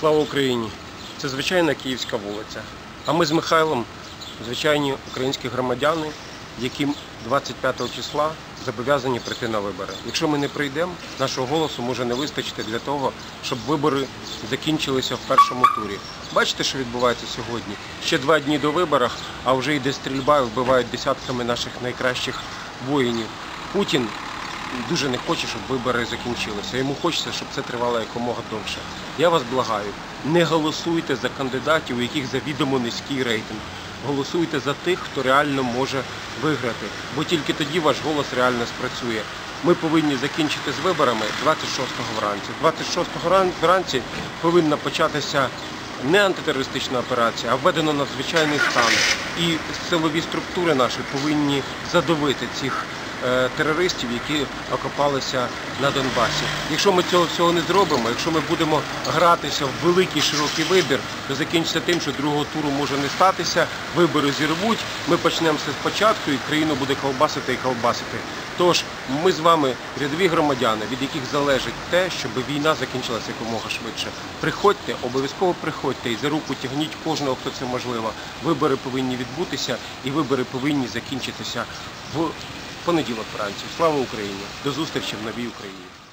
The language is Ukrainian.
Слава Україні! Це звичайна київська вулиця. А ми з Михайлом звичайні українські громадяни, яким 25 числа зобов'язані прийти на вибори. Якщо ми не прийдемо, нашого голосу може не вистачити для того, щоб вибори закінчилися в першому турі. Бачите, що відбувається сьогодні? Ще два дні до виборів, а вже йде стрільба і вбивають десятками наших найкращих воїнів. Путін дуже не хоче, щоб вибори закінчилися. Йому хочеться, щоб це тривало якомога довше. Я вас благаю, не голосуйте за кандидатів, у яких завідомо низький рейтинг. Голосуйте за тих, хто реально може виграти, бо тільки тоді ваш голос реально спрацює. Ми повинні закінчити з виборами 26-го вранці. 26-го вранці повинна початися не антитерористична операція, а введено надзвичайний стан. І силові структури наші повинні задавити цих терористів, які окопалися на Донбасі. Якщо ми цього всього не зробимо, якщо ми будемо гратися в великий широкий вибір, то закінчиться тим, що другого туру може не статися, вибори зірвуть, ми почнемо спочатку і країну буде колбасити і колбасити. Тож ми з вами рядові громадяни, від яких залежить те, щоб війна закінчилася якомога швидше. Приходьте, обов'язково приходьте і за руку тягніть кожного, хто це можливо. Вибори повинні відбутися, і вибори повинні закінчитися в понеділок вранці. Слава Україні! До зустрічі в новій Україні!